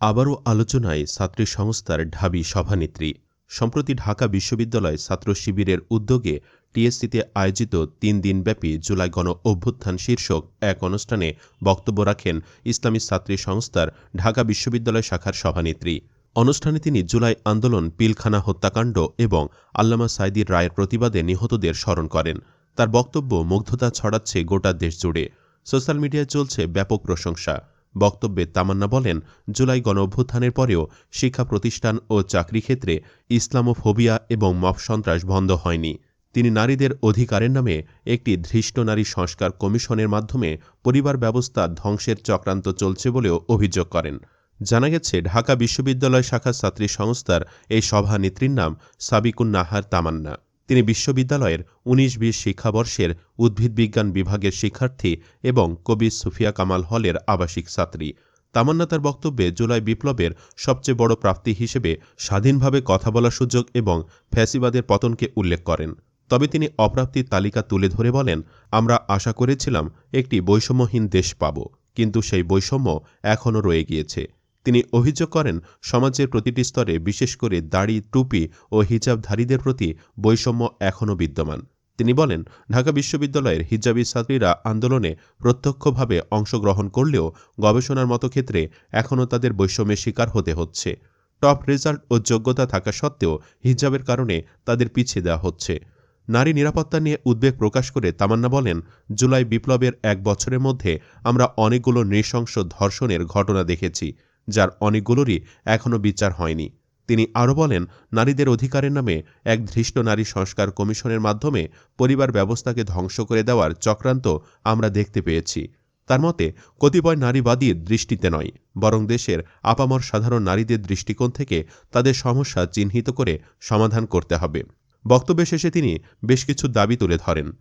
আবারও আলোচনায় ছাত্রী সংস্থার ঢাবি সভানেত্রী। সম্প্রতি ঢাকা বিশ্ববিদ্যালয় ছাত্র শিবিরের উদ্যোগে টিএসসিতে আয়োজিত তিন দিনব্যাপী জুলাই গণ অভ্যুত্থান শীর্ষক এক অনুষ্ঠানে বক্তব্য রাখেন ইসলামী ছাত্রী সংস্থার ঢাকা বিশ্ববিদ্যালয় শাখার সভানেত্রী। অনুষ্ঠানে তিনি জুলাই আন্দোলন, পিলখানা হত্যাকাণ্ড এবং আল্লামা সাইদির রায়ের প্রতিবাদে নিহতদের স্মরণ করেন। তার বক্তব্য মুগ্ধতা ছড়াচ্ছে গোটা দেশ জুড়ে সোশ্যাল মিডিয়ায় চলছে ব্যাপক প্রশংসা। বক্তব্যে তামান্না বলেন, জুলাই গণ অভ্যুত্থানের পরেও শিক্ষা প্রতিষ্ঠান ও চাকরি ক্ষেত্রে ইসলামোফোবিয়া এবং মব সন্ত্রাস বন্ধ হয়নি। তিনি নারীদের অধিকারের নামে একটি ধৃষ্ট নারী সংস্কার কমিশনের মাধ্যমে পরিবার ব্যবস্থা ধ্বংসের চক্রান্ত চলছে বলেও অভিযোগ করেন। জানা গেছে, ঢাকা বিশ্ববিদ্যালয় শাখা ছাত্রী সংস্থার এই সভানেত্রীর নাম সাবিকুন নাহার তামান্না। তিনি বিশ্ববিদ্যালয়ের উনিশ বিশ শিক্ষাবর্ষের উদ্ভিদবিজ্ঞান বিভাগের শিক্ষার্থী এবং কবি সুফিয়া কামাল হলের আবাসিক ছাত্রী। তামান্না তার বক্তব্যে জুলাই বিপ্লবের সবচেয়ে বড় প্রাপ্তি হিসেবে স্বাধীনভাবে কথা বলার সুযোগ এবং ফ্যাসিবাদের পতনকে উল্লেখ করেন। তবে তিনি অপ্রাপ্তির তালিকা তুলে ধরে বলেন, আমরা আশা করেছিলাম একটি বৈষম্যহীন দেশ পাব, কিন্তু সেই বৈষম্য এখনও রয়ে গিয়েছে। তিনি অভিযোগ করেন, সমাজের প্রতিটি স্তরে, বিশেষ করে দাড়ি, টুপি ও হিজাবধারীদের প্রতি বৈষম্য এখনও বিদ্যমান। তিনি বলেন, ঢাকা বিশ্ববিদ্যালয়ের হিজাবি ছাত্রীরা আন্দোলনে প্রত্যক্ষভাবে অংশগ্রহণ করলেও গবেষণার মতো ক্ষেত্রে এখনও তাদের বৈষম্যের শিকার হতে হচ্ছে। টপ রেজাল্ট ও যোগ্যতা থাকা সত্ত্বেও হিজাবের কারণে তাদের পিছিয়ে দেওয়া হচ্ছে। নারী নিরাপত্তা নিয়ে উদ্বেগ প্রকাশ করে তামান্না বলেন, জুলাই বিপ্লবের এক বছরের মধ্যে আমরা অনেকগুলো নৃশংস ধর্ষণের ঘটনা দেখেছি। যার অনেকগুলোরই এখনও বিচার হয়নি। তিনি আরও বলেন, নারীদের অধিকারের নামে এক ধৃষ্ট নারী সংস্কার কমিশনের মাধ্যমে পরিবার ব্যবস্থাকে ধ্বংস করে দেওয়ার চক্রান্ত আমরা দেখতে পেয়েছি। তার মতে, কতিপয় নারীবাদীর দৃষ্টিতে নয়, বরং দেশের আপামর সাধারণ নারীদের দৃষ্টিকোণ থেকে তাদের সমস্যা চিহ্নিত করে সমাধান করতে হবে। বক্তব্য শেষে তিনি বেশ কিছু দাবি তুলে ধরেন।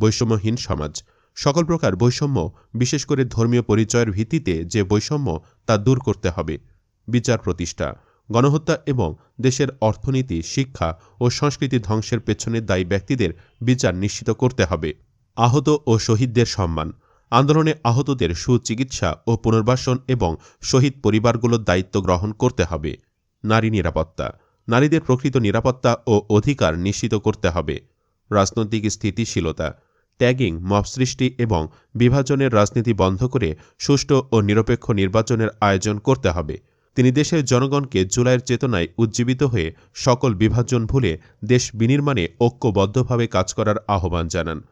বৈষম্যহীন সমাজ সকল প্রকার বৈষম্য, বিশেষ করে ধর্মীয় পরিচয়ের ভিত্তিতে যে বৈষম্য, তা দূর করতে হবে। বিচার প্রতিষ্ঠা, গণহত্যা এবং দেশের অর্থনীতি, শিক্ষা ও সংস্কৃতি ধ্বংসের পেছনে দায়ী ব্যক্তিদের বিচার নিশ্চিত করতে হবে। আহত ও শহীদদের সম্মান, আন্দোলনে আহতদের সুচিকিৎসা ও পুনর্বাসন এবং শহীদ পরিবারগুলোর দায়িত্ব গ্রহণ করতে হবে। নারী নিরাপত্তা, নারীদের প্রকৃত নিরাপত্তা ও অধিকার নিশ্চিত করতে হবে। রাজনৈতিক স্থিতিশীলতা ট্যাগিং মব সৃষ্টি এবং বিভাজনের রাজনীতি বন্ধ করে সুষ্ঠু ও নিরপেক্ষ নির্বাচনের আয়োজন করতে হবে। তিনি দেশের জনগণকে জুলাইয়ের চেতনায় উজ্জীবিত হয়ে সকল বিভাজন ভুলে দেশ বিনির্মাণে ঐক্যবদ্ধভাবে কাজ করার আহ্বান জানান।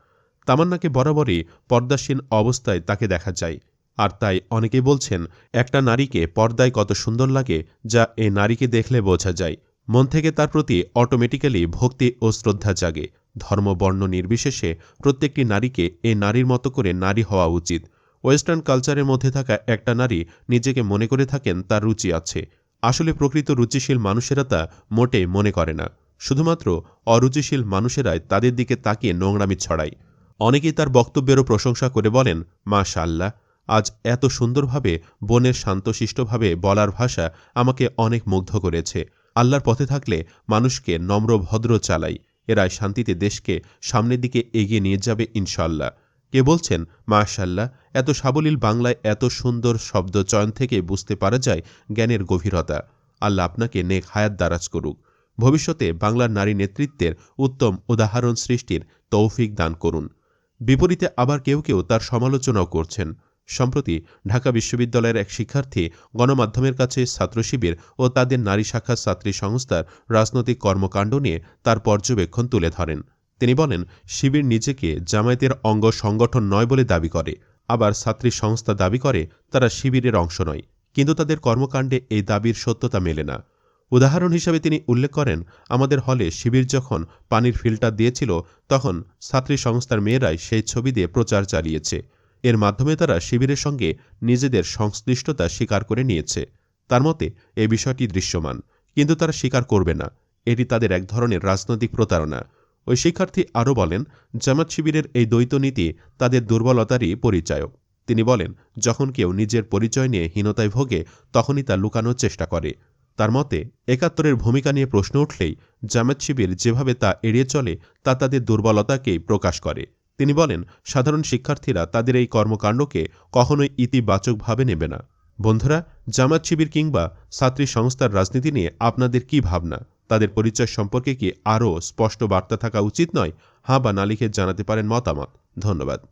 তামান্নাকে বরাবরই পর্দাসীন অবস্থায় তাকে দেখা যায়। আর তাই অনেকে বলছেন, একটা নারীকে পর্দায় কত সুন্দর লাগে যা এই নারীকে দেখলে বোঝা যায়। মন থেকে তার প্রতি অটোমেটিক্যালি ভক্তি ও শ্রদ্ধা জাগে। ধর্ম বর্ণ নির্বিশেষে প্রত্যেকটি নারীকে এ নারীর মতো করে নারী হওয়া উচিত। ওয়েস্টার্ন কালচারের মধ্যে থাকা একটা নারী নিজেকে মনে করে থাকেন তার রুচি আছে। আসলে প্রকৃত রুচিশীল মানুষেরা তা মোটে মনে করে না। শুধুমাত্র অরুচিশীল মানুষেরাই তাদের দিকে তাকিয়ে নোংরামি ছড়ায়। অনেকেই তার বক্তব্যেরও প্রশংসা করে বলেন মা আল্লাহ আজ এত সুন্দরভাবে, বনের শান্তশিষ্টভাবে বলার ভাষা আমাকে অনেক মুগ্ধ করেছে। আল্লাহর পথে থাকলে মানুষকে নম্র ভদ্র চালাই। এরাই শান্তিতে দেশকে সামনের দিকে এগিয়ে নিয়ে যাবে ইনশাল্লাহ কে বলছেন মাশাল্লাহ এত সাবলীল বাংলায় এত সুন্দর শব্দ চয়ন থেকে বুঝতে পারা যায় জ্ঞানের গভীরতা। আল্লাহ আপনাকে নেক হায়াত দারাজ করুক। ভবিষ্যতে বাংলার নারী নেতৃত্বের উত্তম উদাহরণ সৃষ্টির তৌফিক দান করুন। বিপরীতে আবার কেউ কেউ তার সমালোচনাও করছেন। সম্প্রতি ঢাকা বিশ্ববিদ্যালয়ের এক শিক্ষার্থী গণমাধ্যমের কাছে ছাত্র শিবির ও তাদের নারী শাখা ছাত্রী সংস্থার রাজনৈতিক কর্মকাণ্ড নিয়ে তার পর্যবেক্ষণ তুলে ধরেন। তিনি বলেন, শিবির নিজেকে জামায়াতের অঙ্গ সংগঠন নয় বলে দাবি করে। আবার ছাত্রী সংস্থা দাবি করে, তারা শিবিরের অংশ নয়। কিন্তু তাদের কর্মকাণ্ডে এই দাবির সত্যতা মেলে না। উদাহরণ হিসাবে তিনি উল্লেখ করেন, আমাদের হলে শিবির যখন পানির ফিল্টার দিয়েছিল, তখন ছাত্রী সংস্থার মেয়েরাই সেই ছবি দিয়ে প্রচার চালিয়েছে। এর মাধ্যমে তারা শিবিরের সঙ্গে নিজেদের সংশ্লিষ্টতা স্বীকার করে নিয়েছে। তার মতে, এ বিষয়টি দৃশ্যমান, কিন্তু তারা স্বীকার করবে না। এটি তাদের এক ধরনের রাজনৈতিক প্রতারণা। ওই শিক্ষার্থী আরও বলেন, জামাত শিবিরের এই দ্বৈত নীতি তাদের দুর্বলতারই পরিচায়ক। তিনি বলেন, যখন কেউ নিজের পরিচয় নিয়ে হীনতায় ভোগে, তখনই তা লুকানোর চেষ্টা করে। তার মতে, একাত্তরের ভূমিকা নিয়ে প্রশ্ন উঠলেই জামাত শিবির যেভাবে তা এড়িয়ে চলে, তা তাদের দুর্বলতাকেই প্রকাশ করে। তিনি বলেন, সাধারণ শিক্ষার্থীরা তাদের এই কর্মকাণ্ডকে কখনোই ইতিবাচকভাবে নেবে না। বন্ধুরা জামাত শিবির কিংবা ছাত্রী সংস্থার রাজনীতি নিয়ে আপনাদের কি ভাবনা? তাদের পরিচয় সম্পর্কে কি আরও স্পষ্ট বার্তা থাকা উচিত নয়? হাঁ বা না লিখে জানাতে পারেন মতামত। ধন্যবাদ।